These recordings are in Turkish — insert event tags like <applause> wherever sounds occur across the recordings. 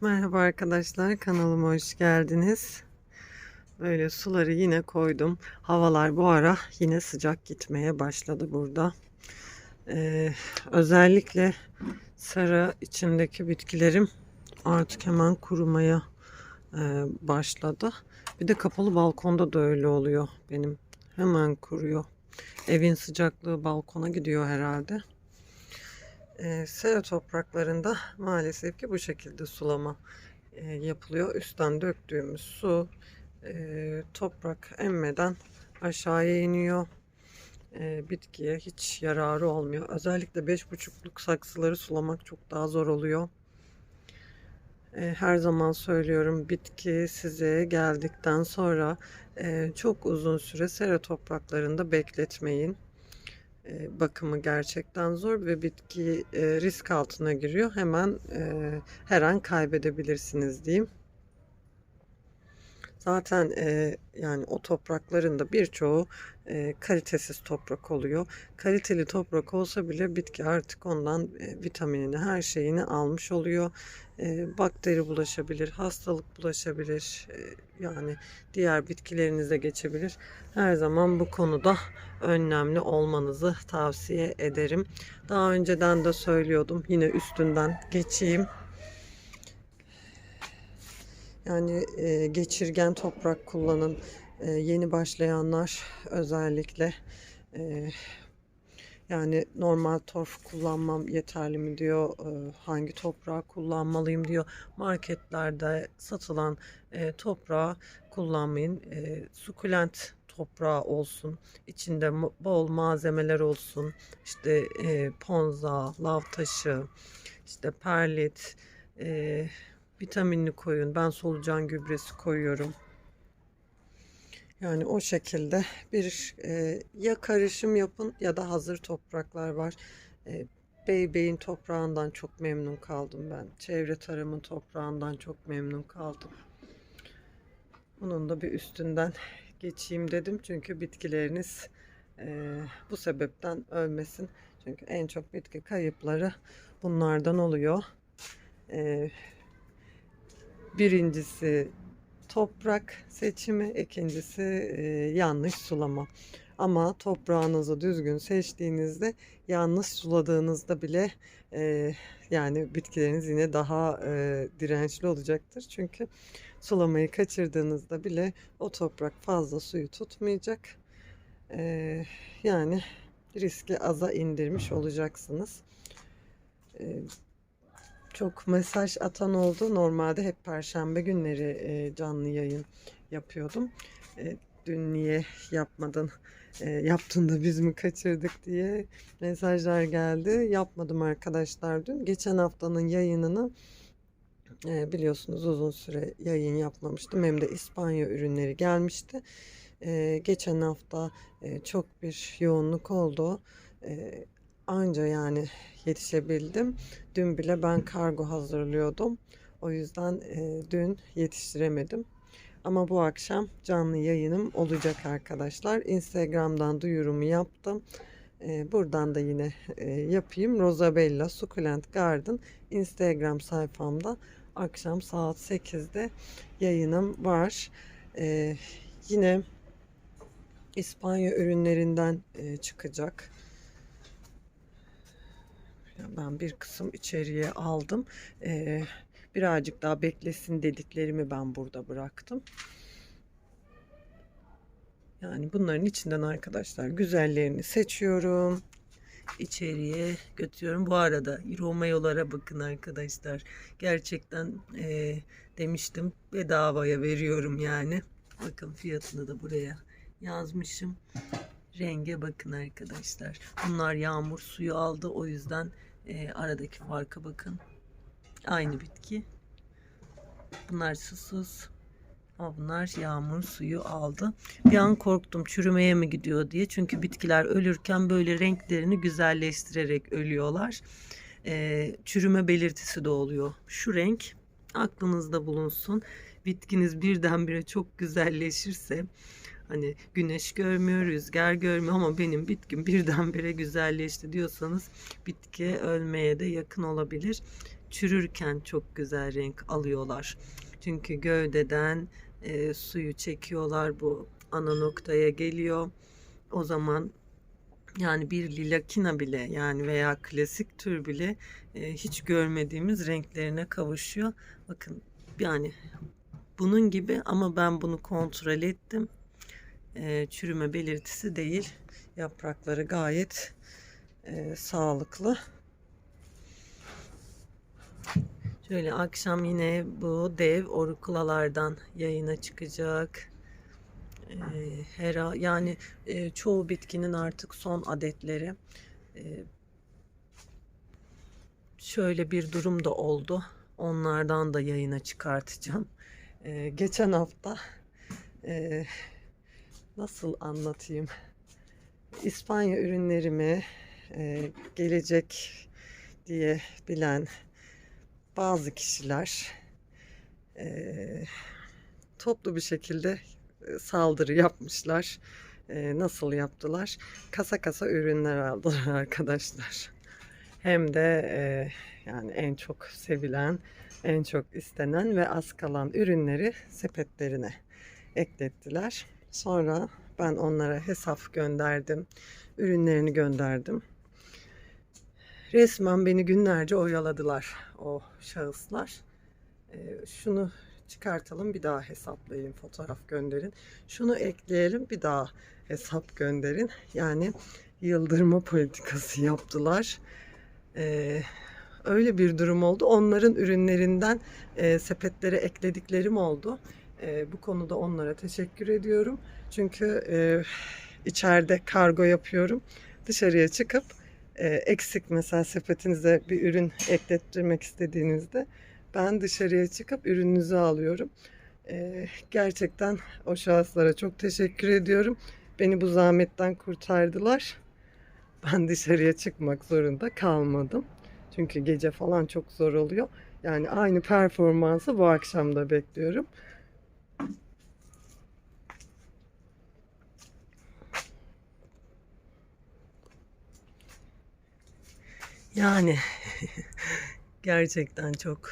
Merhaba arkadaşlar kanalıma hoş geldiniz. Böyle suları yine koydum. Havalar bu ara yine sıcak gitmeye başladı burada. Ee, özellikle sera içindeki bitkilerim artık hemen kurumaya e, başladı. Bir de kapalı balkonda da öyle oluyor benim. Hemen kuruyor. Evin sıcaklığı balkona gidiyor herhalde. E, sera topraklarında maalesef ki bu şekilde sulama e, yapılıyor. Üstten döktüğümüz su e, toprak emmeden aşağıya iniyor. E, bitkiye hiç yararı olmuyor. Özellikle 5,5'luk saksıları sulamak çok daha zor oluyor. E, her zaman söylüyorum bitki size geldikten sonra e, çok uzun süre sera topraklarında bekletmeyin. E, bakımı gerçekten zor ve bitki e, risk altına giriyor. Hemen e, her an kaybedebilirsiniz diyeyim. Zaten e, yani o toprakların da birçoğu e, kalitesiz toprak oluyor. Kaliteli toprak olsa bile bitki artık ondan e, vitaminini, her şeyini almış oluyor. E, bakteri bulaşabilir, hastalık bulaşabilir. E, yani diğer bitkilerinize geçebilir. Her zaman bu konuda önlemli olmanızı tavsiye ederim. Daha önceden de söylüyordum. Yine üstünden geçeyim. Yani e, geçirgen toprak kullanın. E, yeni başlayanlar özellikle e, yani normal torf kullanmam yeterli mi diyor. Hangi toprağı kullanmalıyım diyor. Marketlerde satılan toprağı kullanmayın. Sukulent toprağı olsun. içinde bol malzemeler olsun. İşte ponza, lav taşı, işte perlit, vitaminli koyun. Ben solucan gübresi koyuyorum. Yani o şekilde bir e, ya karışım yapın ya da hazır topraklar var. E, Beybey'in toprağından çok memnun kaldım ben. Çevre tarımın toprağından çok memnun kaldım. Bunun da bir üstünden geçeyim dedim. Çünkü bitkileriniz e, bu sebepten ölmesin. Çünkü en çok bitki kayıpları bunlardan oluyor. E, birincisi toprak seçimi, ikincisi e, yanlış sulama. Ama toprağınızı düzgün seçtiğinizde yanlış suladığınızda bile e, yani bitkileriniz yine daha e, dirençli olacaktır. Çünkü sulamayı kaçırdığınızda bile o toprak fazla suyu tutmayacak. E, yani riski aza indirmiş olacaksınüz. E, çok mesaj atan oldu. Normalde hep perşembe günleri e, canlı yayın yapıyordum. E, dün niye yapmadın, e, yaptın da biz mi kaçırdık diye mesajlar geldi. Yapmadım arkadaşlar dün. Geçen haftanın yayınını e, biliyorsunuz uzun süre yayın yapmamıştım. Hem de İspanya ürünleri gelmişti. E, geçen hafta e, çok bir yoğunluk oldu. E, anca yani yetişebildim. Dün bile ben kargo hazırlıyordum. O yüzden e, dün yetiştiremedim. Ama bu akşam canlı yayınım olacak arkadaşlar. Instagram'dan duyurumu yaptım. E, buradan da yine e, yapayım. Rosabella Succulent Garden Instagram sayfamda akşam saat 8'de yayınım var. E, yine İspanya ürünlerinden e, çıkacak. Ben bir kısım içeriye aldım. Ee, birazcık daha beklesin dediklerimi ben burada bıraktım. Yani bunların içinden arkadaşlar güzellerini seçiyorum. İçeriye götürüyorum. Bu arada Romeo'lara bakın arkadaşlar. Gerçekten e, demiştim bedavaya veriyorum yani. Bakın fiyatını da buraya yazmışım. Renge bakın arkadaşlar. Bunlar yağmur suyu aldı. O yüzden e, aradaki farka bakın. Aynı bitki. Bunlar susuz. Ama bunlar yağmur suyu aldı. Bir an korktum çürümeye mi gidiyor diye. Çünkü bitkiler ölürken böyle renklerini güzelleştirerek ölüyorlar. E, çürüme belirtisi de oluyor. Şu renk aklınızda bulunsun. Bitkiniz birdenbire çok güzelleşirse hani güneş görmüyor, rüzgar görmüyor ama benim bitkim birdenbire güzelleşti diyorsanız bitki ölmeye de yakın olabilir. çürürken çok güzel renk alıyorlar. Çünkü gövdeden e, suyu çekiyorlar bu ana noktaya geliyor. O zaman yani bir lilakina bile yani veya klasik tür bile e, hiç görmediğimiz renklerine kavuşuyor. Bakın yani bunun gibi ama ben bunu kontrol ettim. E, çürüme belirtisi değil. Yaprakları gayet e, sağlıklı. Şöyle akşam yine bu dev orukulalardan yayına çıkacak. Ee, her yani e, çoğu bitkinin artık son adetleri. Şöyle bir durum da oldu. Onlardan da yayına çıkartacağım. Geçen hafta e, nasıl anlatayım? İspanya ürünlerimi e, gelecek diye bilen bazı kişiler e, toplu bir şekilde e, saldırı yapmışlar. E, nasıl yaptılar? Kasa kasa ürünler aldılar <laughs> arkadaşlar. Hem de e, yani en çok sevilen, en çok istenen ve az kalan ürünleri sepetlerine eklettiler. Sonra ben onlara hesap gönderdim. Ürünlerini gönderdim. Resmen beni günlerce oyaladılar o şahıslar. Ee, şunu çıkartalım bir daha hesaplayın fotoğraf gönderin. Şunu ekleyelim bir daha hesap gönderin. Yani yıldırma politikası yaptılar. Ee, öyle bir durum oldu. Onların ürünlerinden e, sepetlere eklediklerim oldu. E, bu konuda onlara teşekkür ediyorum. Çünkü e, içeride kargo yapıyorum. Dışarıya çıkıp e, eksik mesela sepetinize bir ürün eklettirmek istediğinizde ben dışarıya çıkıp ürününüzü alıyorum. E, gerçekten o şahıslara çok teşekkür ediyorum. Beni bu zahmetten kurtardılar. Ben dışarıya çıkmak zorunda kalmadım. Çünkü gece falan çok zor oluyor. Yani aynı performansı bu akşam da bekliyorum. Yani <laughs> gerçekten çok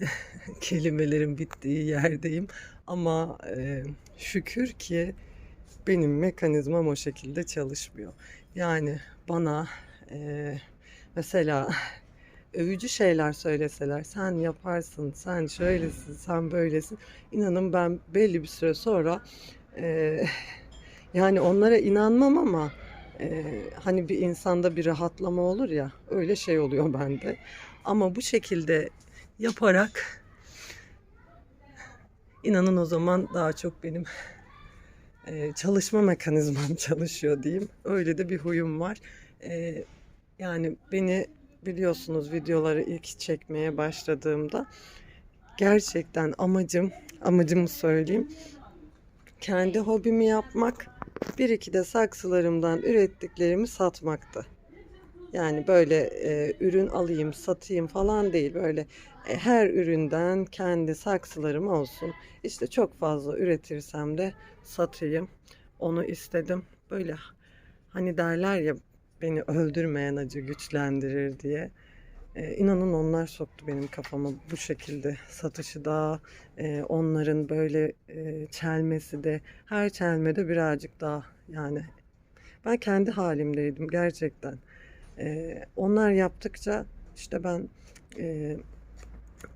<laughs> kelimelerin bittiği yerdeyim ama e, şükür ki benim mekanizmam o şekilde çalışmıyor. Yani bana e, mesela övücü şeyler söyleseler sen yaparsın, sen şöylesin, sen böylesin. İnanın ben belli bir süre sonra e, <laughs> yani onlara inanmam ama e, hani bir insanda bir rahatlama olur ya öyle şey oluyor <laughs> bende. Ama bu şekilde yaparak inanın o zaman daha çok benim e, çalışma mekanizmam <laughs> çalışıyor diyeyim. Öyle de bir huyum var. E, yani beni biliyorsunuz videoları ilk çekmeye başladığımda gerçekten amacım, amacımı söyleyeyim. Kendi hobimi yapmak, bir iki de saksılarımdan ürettiklerimi satmaktı. Yani böyle e, ürün alayım, satayım falan değil. Böyle e, her üründen kendi saksılarım olsun. İşte çok fazla üretirsem de satayım. Onu istedim. Böyle hani derler ya beni öldürmeyen acı güçlendirir diye. Ee, inanın onlar soktu benim kafama bu şekilde satışı da e, onların böyle e, çelmesi de her çelmede birazcık daha yani ben kendi halimdeydim gerçekten. E, onlar yaptıkça işte ben e,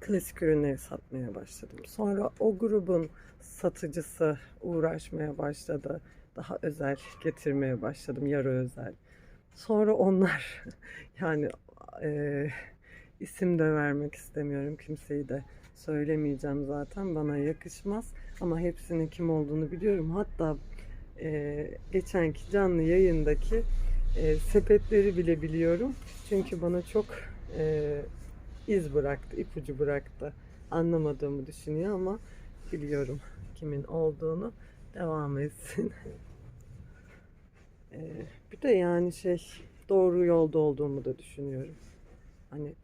klasik ürünleri satmaya başladım. Sonra o grubun satıcısı uğraşmaya başladı. Daha özel getirmeye başladım, yarı özel. Sonra onlar <laughs> yani e, isim de vermek istemiyorum kimseyi de söylemeyeceğim zaten bana yakışmaz. Ama hepsinin kim olduğunu biliyorum. Hatta e, geçenki canlı yayındaki e, sepetleri bile biliyorum. Çünkü bana çok e, iz bıraktı ipucu bıraktı. Anlamadığımı düşünüyor ama biliyorum kimin olduğunu. Devam etsin. <laughs> E, bir de yani şey doğru yolda olduğumu da düşünüyorum hani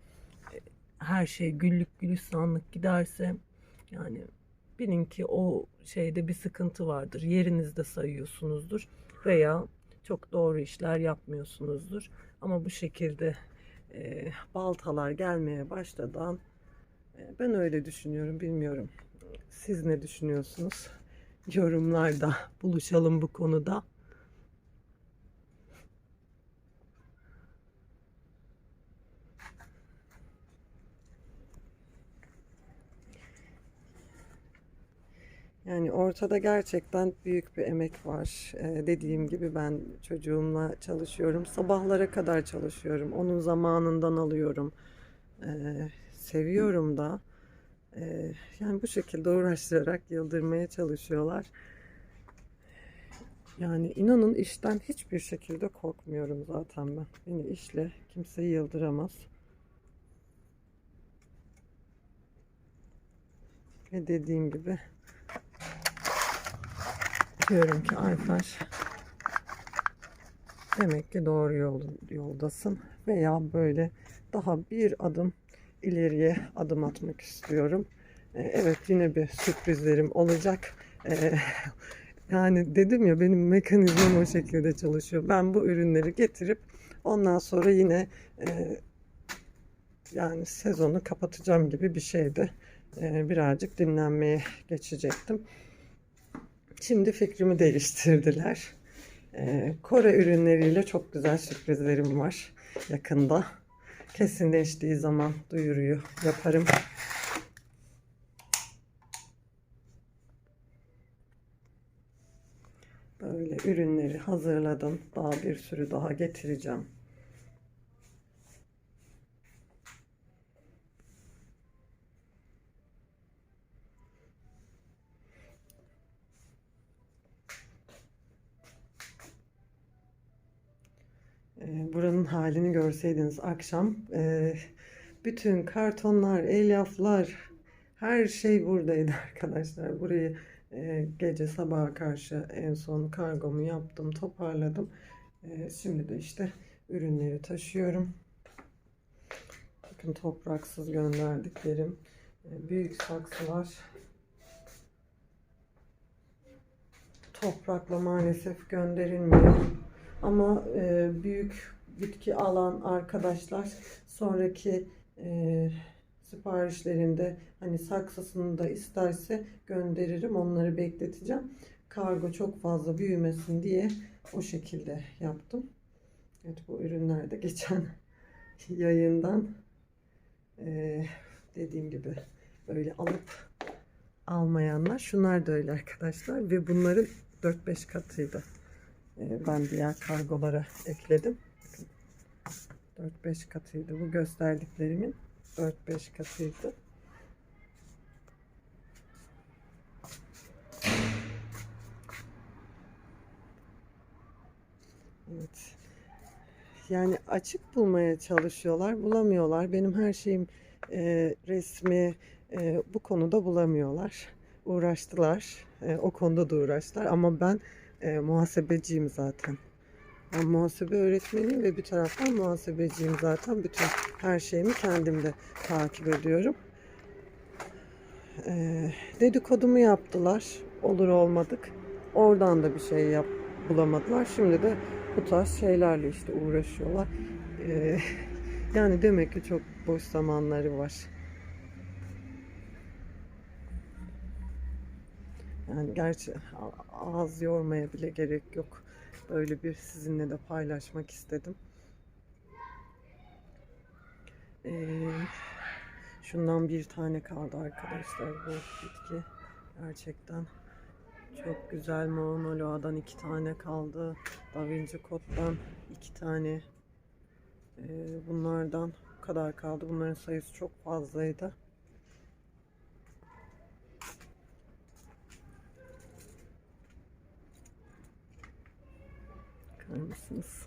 her şey güllük gülistanlık giderse yani bilin ki o şeyde bir sıkıntı vardır. Yerinizde sayıyorsunuzdur veya çok doğru işler yapmıyorsunuzdur. Ama bu şekilde e, baltalar gelmeye başladan e, ben öyle düşünüyorum bilmiyorum. Siz ne düşünüyorsunuz? Yorumlarda buluşalım bu konuda. Yani ortada gerçekten büyük bir emek var. Ee, dediğim gibi ben çocuğumla çalışıyorum. Sabahlara kadar çalışıyorum. Onun zamanından alıyorum. Ee, seviyorum da. Ee, yani bu şekilde uğraştırarak yıldırmaya çalışıyorlar. Yani inanın işten hiçbir şekilde korkmuyorum zaten ben. Beni işle kimse yıldıramaz. Ve dediğim gibi diyorum ki Ayfer demek ki doğru yol, yoldasın veya böyle daha bir adım ileriye adım atmak istiyorum. Ee, evet yine bir sürprizlerim olacak. Ee, <laughs> yani dedim ya benim mekanizmam o şekilde çalışıyor. Ben bu ürünleri getirip ondan sonra yine e, yani sezonu kapatacağım gibi bir şeydi. Ee, birazcık dinlenmeye geçecektim. Şimdi fikrimi değiştirdiler. Ee, Kore ürünleriyle çok güzel sürprizlerim var yakında. Kesinleştiği zaman duyuruyu yaparım. Böyle ürünleri hazırladım. Daha bir sürü daha getireceğim. Buranın halini görseydiniz akşam e, bütün kartonlar, elyaflar her şey buradaydı <laughs> arkadaşlar. Burayı e, gece sabaha karşı en son kargomu yaptım, toparladım. E, Şimdi de işte ürünleri taşıyorum. Bakın topraksız gönderdiklerim. E, Büyük saksılar. Toprakla maalesef gönderilmiyor. Ama e, büyük bitki alan arkadaşlar sonraki e, siparişlerinde hani saksısını da isterse gönderirim. Onları bekleteceğim. Kargo çok fazla büyümesin diye o şekilde yaptım. Evet bu ürünler de geçen <laughs> yayından e, dediğim gibi böyle alıp almayanlar şunlar da öyle arkadaşlar ve bunların 4-5 katıydı. Ee, ben diğer kargolara ekledim. 4-5 katıydı. Bu gösterdiklerimin 4-5 katıydı. Evet. Yani açık bulmaya çalışıyorlar, bulamıyorlar. Benim her şeyim e, resmi e, bu konuda bulamıyorlar. Uğraştılar. E, o konuda da uğraştılar ama ben e, muhasebeciyim zaten. Ben muhasebe öğretmeniyim ve bir taraftan muhasebeciyim zaten. Bütün her şeyimi kendim de takip ediyorum. E, dedikodumu yaptılar. Olur olmadık. Oradan da bir şey yap bulamadılar. Şimdi de bu tarz şeylerle işte uğraşıyorlar. E, <laughs> yani demek ki çok boş zamanları var. Yani gerçi ağız yormaya bile gerek yok. Böyle bir sizinle de paylaşmak istedim. Ee, şundan bir tane kaldı arkadaşlar bu bitki. Gerçekten çok güzel. Mauna iki tane kaldı. Da Vinci Code'dan iki tane. Ee, bunlardan bu kadar kaldı. Bunların sayısı çok fazlaydı. Bakar mısınız?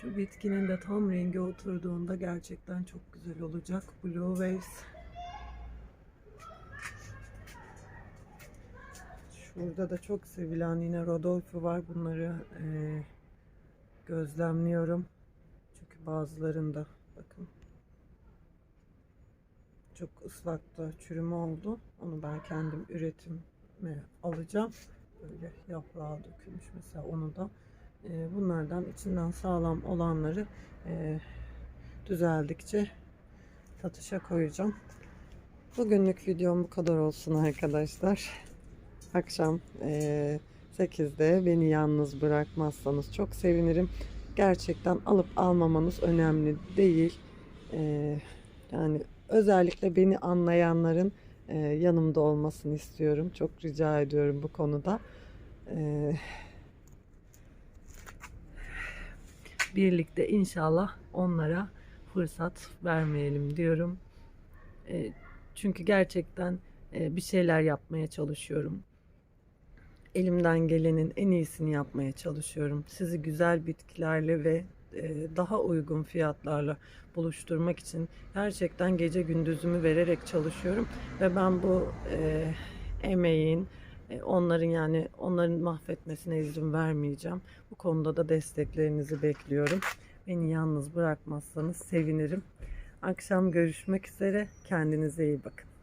Şu bitkinin de tam rengi oturduğunda gerçekten çok güzel olacak. Blue Waves Burada da çok sevilen yine Rodolfo var. Bunları e, gözlemliyorum. Çünkü bazılarında bakın çok ıslakta çürüme oldu. Onu ben kendim üretime alacağım. Böyle yaprağı dökülmüş mesela onu da e, bunlardan içinden sağlam olanları e, düzeldikçe satışa koyacağım. Bugünlük videom bu kadar olsun arkadaşlar. Akşam e, 8'de beni yalnız bırakmazsanız çok sevinirim. Gerçekten alıp almamanız önemli değil. E, yani özellikle beni anlayanların e, yanımda olmasını istiyorum. Çok rica ediyorum bu konuda. E, birlikte inşallah onlara fırsat vermeyelim diyorum. E, çünkü gerçekten e, bir şeyler yapmaya çalışıyorum. Elimden gelenin en iyisini yapmaya çalışıyorum. Sizi güzel bitkilerle ve e, daha uygun fiyatlarla buluşturmak için gerçekten gece gündüzümü vererek çalışıyorum ve ben bu e, emeğin e, onların yani onların mahvetmesine izin vermeyeceğim. Bu konuda da desteklerinizi bekliyorum. Beni yalnız bırakmazsanız sevinirim. Akşam görüşmek üzere. Kendinize iyi bakın.